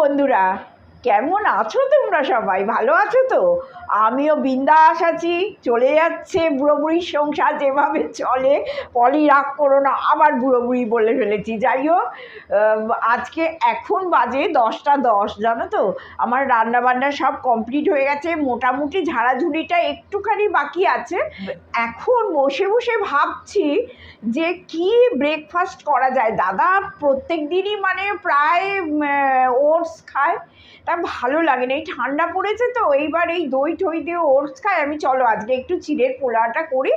বন্ধুরা কেমন আছো তোমরা সবাই? ভালো আছো তো? আমিও বিন্দাস আছি, চলে যাচ্ছে বুড়ো বুড়ির সংসার যেভাবে চলে, পলি রাগ করো না, আবার বুড়ো বুড়ি বলে ফেলেছি। যাই হোক আজকে এখন বাজে দশটা দশ, জানো তো? আমার রান্না বান্না সব কমপ্লিট হয়ে গেছে, মোটামুটি ঝাড়াঝুড়িটা একটুখানি বাকি আছে। এখন বসে বসে ভাবছি যে কি ব্রেকফাস্ট করা যায়। দাদা প্রত্যেক দিনই মানে প্রায় ওটস খায়। তা ভালো লাগে না। এই ঠান্ডা পড়েছে তো, এইবার এই দই ঠই দিয়ে ওটস খায় আমি চলো আজকে একটু চিড়ের পোলাওটা করি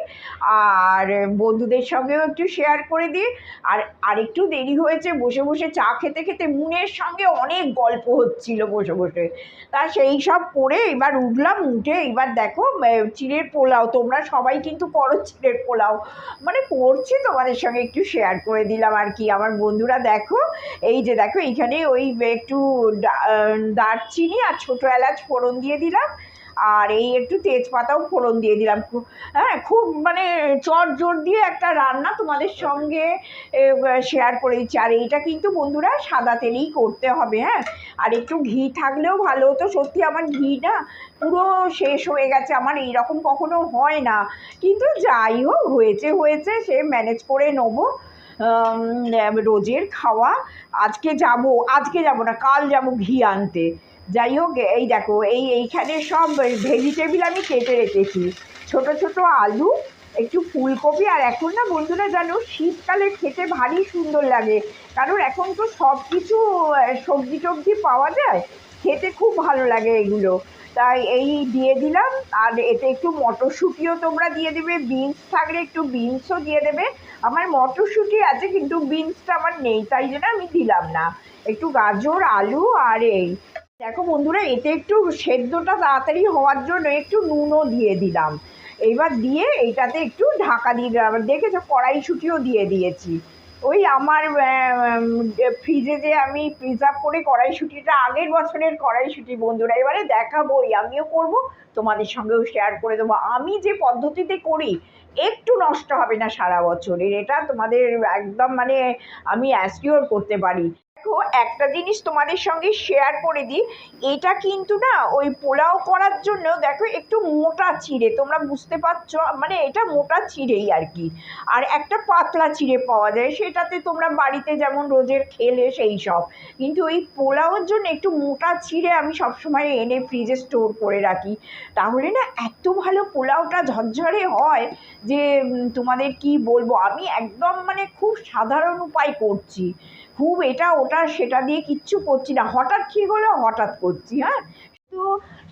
আর বন্ধুদের সঙ্গেও একটু শেয়ার করে দিই। আর আরেকটু দেরি হয়েছে, বসে বসে চা খেতে খেতে মুনের সঙ্গে অনেক গল্প হচ্ছিল বসে বসে। তা সেই সব করে এবার উঠলাম, উঠে এবার দেখো চিড়ের পোলাও। তোমরা সবাই কিন্তু করো চিড়ের পোলাও। মানে করছি তোমাদের সঙ্গে একটু শেয়ার করে দিলাম আর কি। আমার বন্ধুরা দেখো, এই যে দেখো, এইখানে ওই একটু দারচিনি আর ছোটো এলাচ ফোড়ন দিয়ে দিলাম। আর এই একটু তেজপাতাও ফোড়ন দিয়ে দিলাম। হ্যাঁ খুব মানে চট জোর দিয়ে একটা রান্না তোমাদের সঙ্গে শেয়ার করে দিচ্ছি আর এইটা কিন্তু বন্ধুরা সাদা তেলেই করতে হবে হ্যাঁ? আর একটু ঘি থাকলেও ভালো হতো। সত্যি আমার ঘি না পুরো শেষ হয়ে গেছে। আমার এইরকম কখনো হয় না। কিন্তু যাই হোক, হয়েছে হয়েছে, সে ম্যানেজ করে নেব। রোজের খাওয়া। আজকে যাব আজকে যাব না, কাল যাব ঘি আনতে। যাই হোক, এই দেখো, এই এইখানে সব ভেজিটেবিল আমি কেটে রেখেছি। ছোট ছোট আলু, একটু ফুলকপি, আর এখন না বন্ধুরা জানো, শীতকালে খেতে ভারী সুন্দর লাগে। কারণ এখন তো সব কিছু সবজি টবজি পাওয়া যায়। খেতে খুব ভালো লাগে এগুলো। তাই এই দিয়ে দিলাম। আর এতে একটু মটরশুঁটিও তোমরা দিয়ে দেবে বিনস থাকলে একটু বিনসও দিয়ে দেবে। আমার মটরশুঁটি আছে, কিন্তু বিনসটা আমার নেই, তাই জন্য আমি দিলাম না। একটু গাজর, আলু আর এই। দেখো বন্ধুরা, এতে একটু সেদ্ধটা তাড়াতাড়ি হওয়ার জন্য একটু নুনও দিয়ে দিলাম। এইবার দিয়ে এইটাতে একটু ঢাকা দিয়ে দিলাম। দেখেছ, কড়াইশুঁটিও দিয়ে দিয়েছি। ওই আমার ফ্রিজে যে আমি প্রিজার্ভ করে কড়াইশুঁটিটা, আগের বছরের কড়াইশুঁটি বন্ধুরা, এবারে দেখাবো ওই আমিও করব, তোমাদের সঙ্গেও শেয়ার করে দেবো। আমি যে পদ্ধতিতে করি, একটু নষ্ট হবে না সারা বছরের, এটা তোমাদের একদম মানে আমি অ্যাসিওর করতে পারি। দেখো, একটা জিনিস তোমাদের সঙ্গে শেয়ার করে দিই। এটা কিন্তু না, ওই পোলাও করার জন্য দেখো, একটু মোটা চিড়ে, তোমরা বুঝতে পারছ? মানে এটা মোটা চিড়েই আর কি। আর একটা পাতলা চিড়ে পাওয়া যায়, সেটাতে তোমরা বাড়িতে যেমন রোজের খেলে সেই সব। কিন্তু এই পোলাওর জন্য একটু মোটা চিড়ে আমি সবসময় এনে ফ্রিজে স্টোর করে রাখি। তাহলে না, এত ভালো পোলাওটা ঝরঝরে হয় যে তোমাদের কি বলব? আমি একদম মানে খুব সাধারণ উপায় করছি। খুব এটা, ওটা, সেটা দিয়ে কিচ্ছু করছি না। হঠাৎ ঠিক হলো? হঠাৎ করছি হ্যাঁ? তো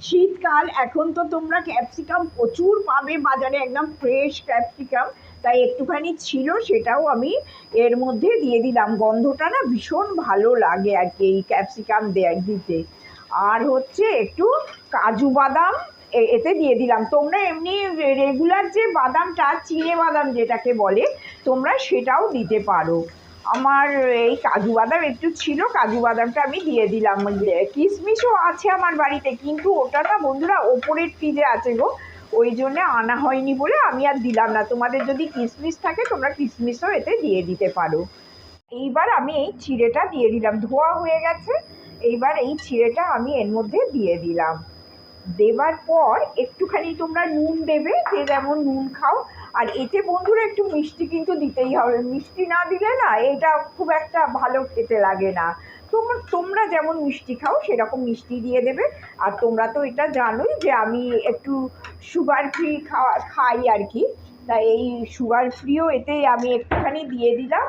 শীতকাল, এখন তো তোমরা ক্যাপসিকাম প্রচুর পাবে, বাজারে একদম ফ্রেশ ক্যাপসিকাম তাই একটুখানি ছিল, সেটাও আমি এর মধ্যে দিয়ে দিলাম। গন্ধটা না ভীষণ ভালো লাগে আর কি এই ক্যাপসিকাম দেয় দিতে। আর হচ্ছে একটু কাজু বাদাম এতে দিয়ে দিলাম। তোমরা এমনি রেগুলার যে বাদামটা, চিনে বাদাম যেটাকে বলে, তোমরা সেটাও দিতে পারো। আমার এই কাজু বাদাম একটু ছিল, কাজু বাদামটা আমি দিয়ে দিলাম। কিশমিশও আছে আমার বাড়িতে, কিন্তু ওটা না বন্ধুরা ওপরের ফ্রিজে আছে গো। ওই জন্য আনা হয়নি বলে আমি আর দিলাম না। তোমাদের যদি কিশমিশ থাকে, তোমরা কিশমিশও এতে দিয়ে দিতে পারো। এইবার আমি এই চিড়েটা দিয়ে দিলাম। ধোয়া হয়ে গেছে। এইবার এই চিড়েটা আমি এর মধ্যে দিয়ে দিলাম। দেবার পর একটুখানি তোমরা নুন দেবে। যে যেমন নুন খাও আর এতে বন্ধুরা একটু মিষ্টি কিন্তু দিতেই হবে। মিষ্টি না দিলে না এটা খুব একটা ভালো খেতে লাগে না। তোমরা তোমরা যেমন মিষ্টি খাও, সেরকম মিষ্টি দিয়ে দেবে। আর তোমরা তো এটা জানোই যে আমি একটু সুগার ফ্রি খাওয়া, খাই আর কি। তাই এই সুগার ফ্রিও এতে আমি একটুখানি দিয়ে দিলাম।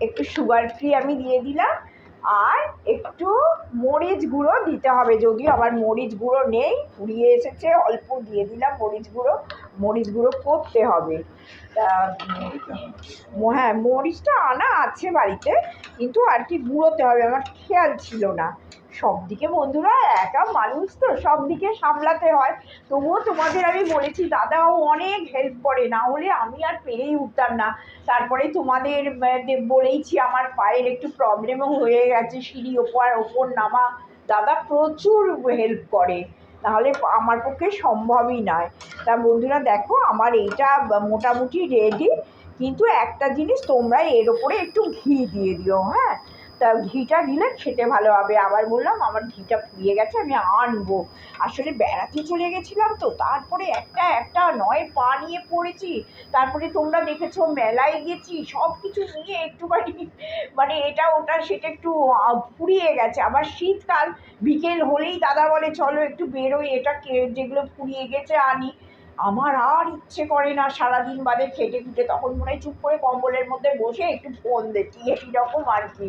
একটু সুগার ফ্রি আমি দিয়ে দিলাম। আর একটু মরিচ গুঁড়ো দিতে হবে যদিও আমার মরিচ গুঁড়ো নেই, ফুরিয়ে এসেছে, অল্প দিয়ে দিলাম মরিচ গুঁড়ো। মরিচ গুঁড়ো করতে হবে। তা হ্যাঁ মরিচটা আনা আছে বাড়িতে, কিন্তু আর কি গুঁড়োতে হবে, আমার খেয়াল ছিল না। সব দিকে বন্ধুরা একা মানুষ তো সব দিকে সামলাতে হয়। তবুও তোমাদের আমি বলেছি, দাদাও অনেক হেল্প করে, না হলে আমি আর পেরেই উঠতাম না। তারপরে তোমাদের বলেইছি আমার পায়ের একটু প্রবলেমও হয়ে গেছে, সিঁড়ি ওপর ওপর নামা। দাদা প্রচুর হেল্প করে তাহলে আমার পক্ষে সম্ভবই নয়। তা বন্ধুরা দেখো, আমার এইটা মোটামুটি রেডি কিন্তু একটা জিনিস তোমরা এর ওপরে একটু ঘি দিয়ে দিও হ্যাঁ? তা ঘিটা দিলে খেতে ভালো হবে। আবার বললাম, আমার ঘিটা ফুরিয়ে গেছে, আমি আনব। আসলে বেড়াতে চলে গেছিলাম তো, তারপরে একটা একটা নয়, পা নিয়ে পড়েছি। তারপরে তোমরা দেখেছ, মেলায় গেছি সব কিছু নিয়ে একটুখানি মানে এটা ওটা সেটা একটু ফুরিয়ে গেছে। আবার শীতকাল, বিকেল হলেই দাদা বলে, চলো একটু বেরোই, এটা কে- যেগুলো ফুরিয়ে গেছে আনি। আমার আর ইচ্ছে করে না সারাদিন বাদে খেটে খুটে তখন মনে চুপ করে কম্বলের মধ্যে বসে একটু ফোন দেখি এরকম আর কি।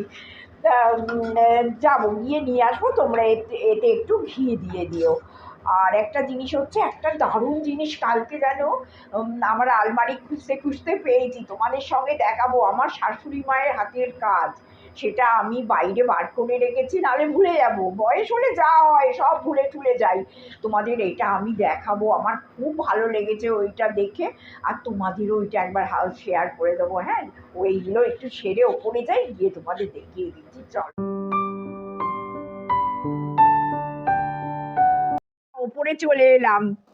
যাব, গিয়ে নিয়ে আসব, তোমরা এতে একটু ঘি দিয়ে দিও। আর একটা জিনিস হচ্ছে, একটা দারুণ জিনিস কালকে যেন আমার আলমারি খুঁজতে খুঁজতে পেয়েছি, তোমাদের সঙ্গে দেখাবো, আমার শাশুড়ি মায়ের হাতের কাজ। সেটা আমি বাইরে বার করে রেখেছি, নাহলে ভুলে যাব। বয়স হলে যা হয়, সব ভুলে টুলে যাই। তোমাদের এটা আমি দেখাবো। আমার খুব ভালো লেগেছে ওইটা দেখে। আর তোমাদেরও ওইটা একবার হাল শেয়ার করে দেবো হ্যাঁ? ওইগুলো একটু সেরে ওপরে যাই, গিয়ে তোমাদের দেখিয়ে দিচ্ছি। চল। ওপরে চলে এলাম।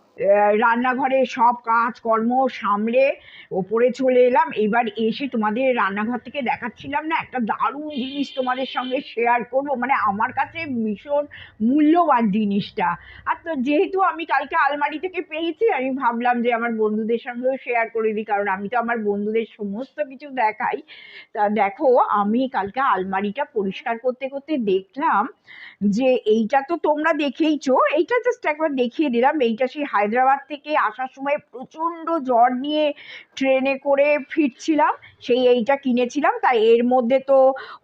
রান্নাঘরে সব কাজ কর্ম সামলে ওপরে চলে এলাম। এবার এসে তোমাদের রান্নাঘর থেকে দেখাচ্ছিলাম না, একটা দারুণ জিনিস তোমাদের সঙ্গে শেয়ার করব। মানে আমার কাছে ভীষণ মূল্যবান জিনিসটা। আর তো যেহেতু আমি কালকে আলমারি থেকে পেয়েছি, আমি ভাবলাম যে আমার বন্ধুদের সঙ্গেও শেয়ার করে দিই, কারণ আমি তো আমার বন্ধুদের সমস্ত কিছু দেখাই। তা দেখো, আমি কালকে আলমারিটা পরিষ্কার করতে করতে দেখলাম যে এইটা তো তোমরা দেখেইছো, এইটা জাস্ট একবার দেখিয়ে দিলাম। এইটা সেই হায়দ্রাবাদ থেকে আসার সময় প্রচণ্ড জ্বর নিয়ে ট্রেনে করে ফিরছিলাম। সেই এইটা কিনেছিলাম তাই এর মধ্যে তো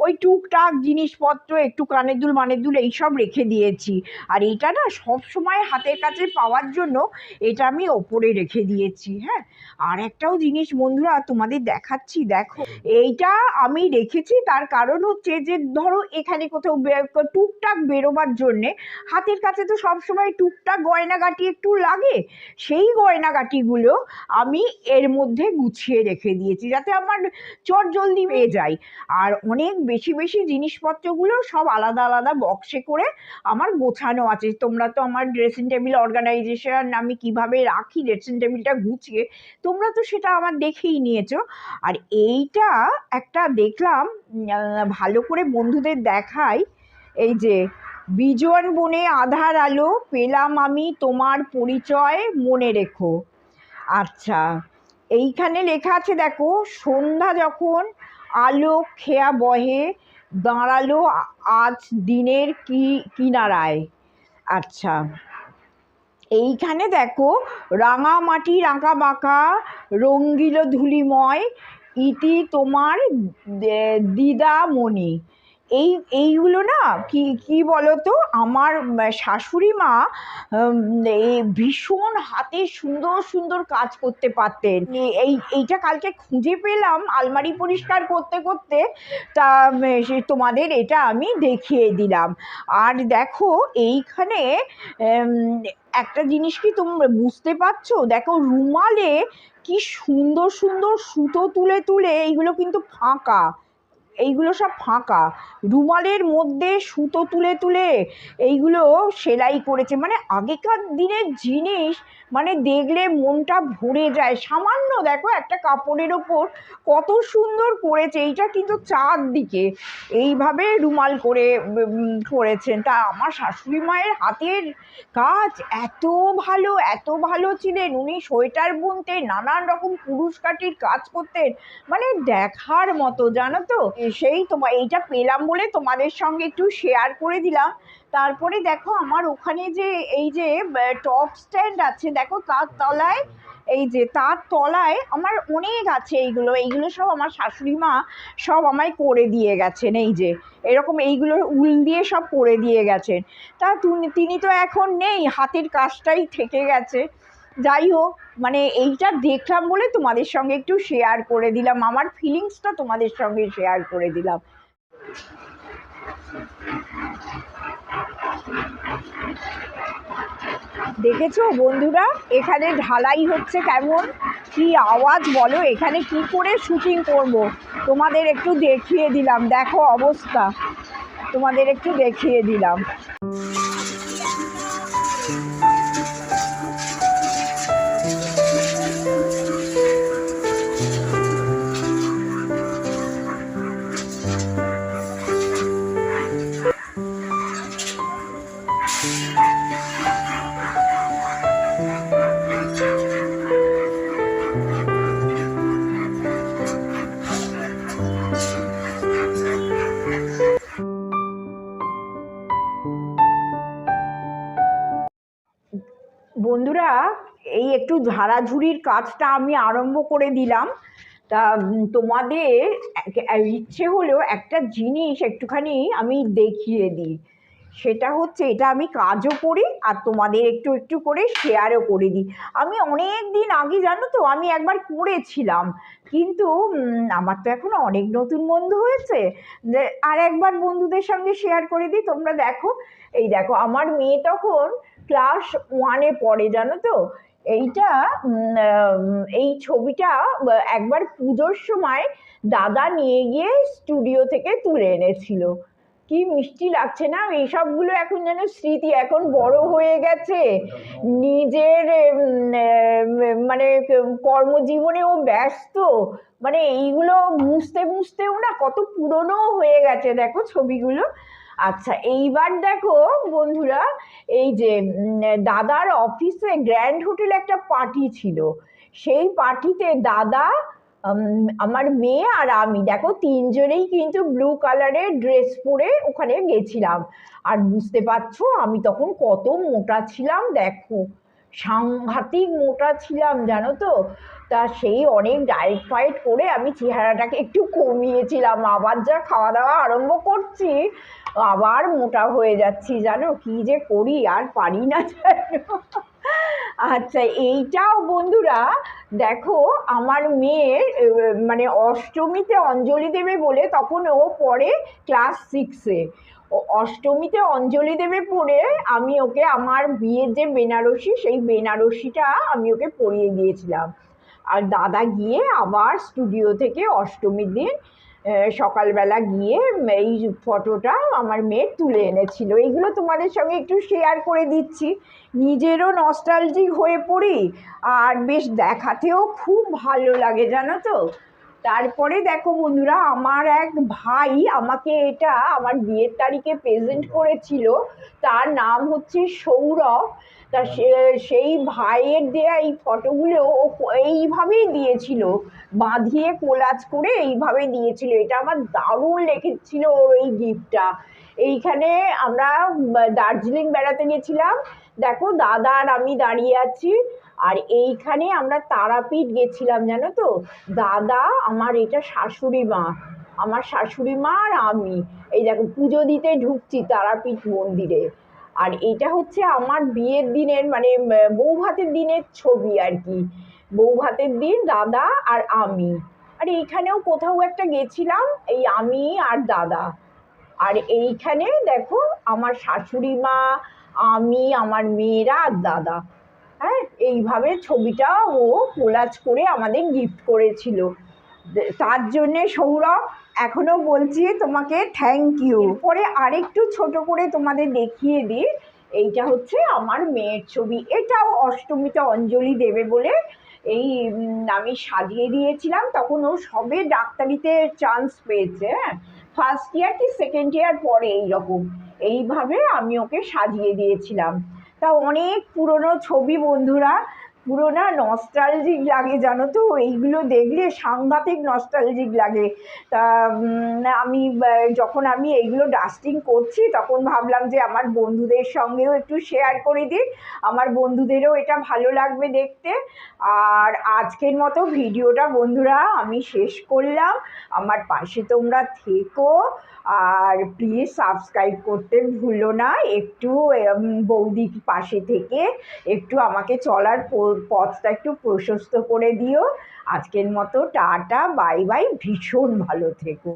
ওই টুকটাক জিনিসপত্র, একটু কানের দুল, মানের দুল এইসব রেখে দিয়েছি। আর এইটা না সব সময় হাতের কাছে পাওয়ার জন্য এটা আমি ওপরে রেখে দিয়েছি হ্যাঁ। আর একটাও জিনিস বন্ধুরা তোমাদের দেখাচ্ছি, দেখো। এইটা আমি রেখেছি, তার কারণ হচ্ছে যে ধরো এখানে কোথাও টুকটাক বেরোবার জন্যে হাতের কাছে তো সব সময় টুকটাক গয়নাগাটি একটু লাগে, সেই গয়নাগাটিগুলো আমি এর মধ্যে গুছিয়ে রেখে দিয়েছি, যাতে আমার চট জলদি পেয়ে যায় আর অনেক বেশি বেশি জিনিসপত্রগুলো সব আলাদা আলাদা বক্সে করে আমার গোছানো আছে। তোমরা তো আমার ড্রেসিং টেবিল অর্গানাইজেশন আমি কীভাবে রাখি ড্রেসিং টেবিলটা গুছিয়ে, তোমরা তো সেটা আমার দেখেই নিয়েছো। আর এইটা একটা দেখলাম ভালো করে বন্ধুদের দেখাই। এই যে বিজন বনে আধার আলো, পেলাম আমি তোমার পরিচয় মনে রেখো। আচ্ছা এইখানে লেখা আছে, দেখো, সন্ধ্যা যখন আলো খেয়া বহে, দাঁড়াল আজ দিনের কি, কিনারায়। আচ্ছা এইখানে দেখো, রাঙামাটি আঁকা বাঁকা রঙ্গিল ধুলিময়, ইতি তোমার দিদামণি। এই, এইগুলো না কি কি বলো তো আমার শাশুড়ি মা ভীষণ হাতে সুন্দর সুন্দর কাজ করতে পারতেন। এই, এইটা কালকে খুঁজে পেলাম আলমারি পরিষ্কার করতে করতে। তা তোমাদের এটা আমি দেখিয়ে দিলাম। আর দেখো, এইখানে একটা জিনিস কি তোমরা বুঝতে পারছ? দেখো, রুমালে কি সুন্দর সুন্দর সুতো তুলে তুলে, এইগুলো কিন্তু ফাঁকা। এইগুলো সব ফাঁকা। রুমালের মধ্যে সুতো তুলে তুলে এইগুলো সেলাই করেছে। মানে আগেকার দিনের জিনিস মানে দেখলে মনটা ভরে যায়। সামান্য দেখো একটা কাপড়ের ওপর কত সুন্দর করেছে এইটা কিন্তু চারদিকে এইভাবে রুমাল করে করেছেন। তা আমার শাশুড়ি মায়ের হাতের কাজ এত ভালো এত ভালো ছিলেন। উনি সোয়েটার বুনতেন, নানান রকম পুরুষ কাটির কাজ করতেন। মানে দেখার মতো, জানো তো? সেই তোমার এইটা পেলাম বলে তোমাদের সঙ্গে একটু শেয়ার করে দিলাম। তারপরে দেখো আমার ওখানে যে, এই যে টপ স্ট্যান্ড আছে, দেখো তার তলায়, এই যে, তার তলায় আমার অনেক আছে এইগুলো। এইগুলো সব আমার শাশুড়ি মা সব আমায় করে দিয়ে গেছেন, এই যে। এরকম এইগুলো উল দিয়ে সব করে দিয়ে গেছেন। তা তুনি- তিনি তো এখন নেই, হাতের কাজটাই থেকে গেছে। যাই হোক মানে এইটা দেখলাম বলে তোমাদের সঙ্গে একটু শেয়ার করে দিলাম। আমার ফিলিংসটা তোমাদের সঙ্গে শেয়ার করে দিলাম। দেখেছ বন্ধুরা, এখানে ঢালাই হচ্ছে কেমন? কি আওয়াজ বলো, এখানে কি করে শুটিং করব? তোমাদের একটু দেখিয়ে দিলাম, দেখো অবস্থা। তোমাদের একটু দেখিয়ে দিলাম। ঝাড়াঝুড়ির কাজটা আমি আরম্ভ করে দিলাম। তা তোমাদের ইচ্ছে হলেও একটা জিনিস একটুখানি আমি দেখিয়ে দিই। সেটা হচ্ছে এটা আমি কাজও করি আর তোমাদের একটু একটু করে শেয়ারও করে দিই। আমি অনেক দিন আগে, জানো তো, আমি একবার করেছিলাম। কিন্তু আমার তো এখন অনেক নতুন বন্ধু হয়েছে। আর একবার বন্ধুদের সঙ্গে শেয়ার করে দিই। তোমরা দেখো, এই দেখো, আমার মেয়ে তখন ক্লাস ওয়ানে পড়ে, জানো তো? এইটা এই ছবিটা একবার পুজোর সময় দাদা নিয়ে গিয়ে স্টুডিও থেকে তুলে এনেছিল। কি মিষ্টি লাগছে না? এইসবগুলো এখন যেন স্মৃতি, এখন বড় হয়ে গেছে। নিজের মানে কর্মজীবনেও ব্যস্ত। মানে এইগুলো মুছতে, মুছতেও না কত পুরনো হয়ে গেছে। দেখো ছবিগুলো। আচ্ছা এইবার দেখো বন্ধুরা, এই যে দাদার অফিসে গ্র্যান্ড হোটেলে একটা পার্টি ছিল। সেই পার্টিতে দাদা আমার মেয়ে আর আমি, দেখো তিনজনেই কিন্তু ব্লু কালারের ড্রেস পরে ওখানে গেছিলাম। আর বুঝতে পারছ, আমি তখন কত মোটা ছিলাম, দেখো। সাংঘাতিক মোটা ছিলাম, জানো তো? তা সেই অনেক ডায়েট ফাইট করে আমি চেহারাটাকে একটু কমিয়েছিলাম। আবার যা খাওয়া দাওয়া আরম্ভ করছি, আবার মোটা হয়ে যাচ্ছি, জানো? কি যে করি, আর পারি না জানো? আচ্ছা এইটাও বন্ধুরা, দেখো, আমার মেয়ের মানে অষ্টমীতে অঞ্জলি দেবে বলে তখন ও পড়ে ক্লাস সিক্সে অষ্টমীতে অঞ্জলি দেবে পড়ে আমি ওকে, আমার বিয়ের যে বেনারসি, সেই বেনারসিটা আমি ওকে পরিয়ে দিয়েছিলাম। আর দাদা গিয়ে আবার স্টুডিও থেকে অষ্টমীর দিন সকালবেলা গিয়ে এই ফটোটা আমার মেয়ের তুলে এনেছিল। এইগুলো তোমাদের সঙ্গে একটু শেয়ার করে দিচ্ছি। নিজেরও নস্টালজিক হয়ে পড়ি আর বেশ দেখাতেও খুব ভালো লাগে, জানো তো? তারপরে দেখো বন্ধুরা, আমার এক ভাই আমাকে এটা আমার বিয়ের তারিখে প্রেজেন্ট করেছিল। তার নাম হচ্ছে সৌরভ। তা সেই ভাইয়ের দেয়া এই ফটোগুলো ও এইভাবেই দিয়েছিল। বাঁধিয়ে কোলাজ করে এইভাবে দিয়েছিল। এটা আমার দারুণ লেগেছিল ওর এই গিফটটা। এইখানে আমরা দার্জিলিং বেড়াতে গেছিলাম। দেখো দাদা আর আমি দাঁড়িয়ে আছি। আর এইখানে আমরা তারাপীঠ গেছিলাম জানো তো? দাদা আমার এটা শাশুড়ি মা আমার শাশুড়ি মা আর আমি। এই দেখো পুজো দিতে ঢুকছি তারাপীঠ মন্দিরে। আর এটা হচ্ছে আমার বিয়ের দিনের মানে উম, বউ ভাতের দিনের ছবি আর কি। বউ ভাতের দিন দাদা আর আমি। আর এইখানেও কোথাও একটা গেছিলাম এই আমি আর দাদা। আর এইখানে দেখো আমার শাশুড়ি মা আমি আমার মেয়েরা আর দাদা। হ্যাঁ এইভাবে ছবিটা ও কোলাজ করে আমাদের গিফট করেছিল। তার জন্যে সৌরভ এখনও বলছি তোমাকে থ্যাংক ইউ পরে আরেকটু ছোট করে তোমাদের দেখিয়ে দিই। এইটা হচ্ছে আমার মেয়ের ছবি। এটাও অষ্টমীতে অঞ্জলি দেবে বলে এই আমি সাজিয়ে দিয়েছিলাম। তখন ও সবে ডাক্তারিতে চান্স পেয়েছে হ্যাঁ। ফার্স্ট ইয়ার কি সেকেন্ড ইয়ার পরে এইরকম। এইভাবে আমি ওকে সাজিয়ে দিয়েছিলাম। তা অনেক পুরনো ছবি বন্ধুরা। পুরোনো নস্টালজিক লাগে, জানো তো? এইগুলো দেখলে সাংঘাতিক নস্টালজিক লাগে। তা আমি যখন আমি এইগুলো ডাস্টিং করছি, তখন ভাবলাম যে আমার বন্ধুদের সঙ্গেও একটু শেয়ার করে দিই। আমার বন্ধুদেরও এটা ভালো লাগবে দেখতে। আর আজকের মতো ভিডিওটা বন্ধুরা, আমি শেষ করলাম। আমার পাশে তোমরা থেকো। আর প্লিজ সাবস্ক্রাইব করতে ভুলো না। একটু বৌদির পাশে থেকে একটু আমাকে চলার পথটা একটু প্রশস্ত করে দিও। আজকের মতো টাটা বাই বাই ভীষণ ভালো থেকো।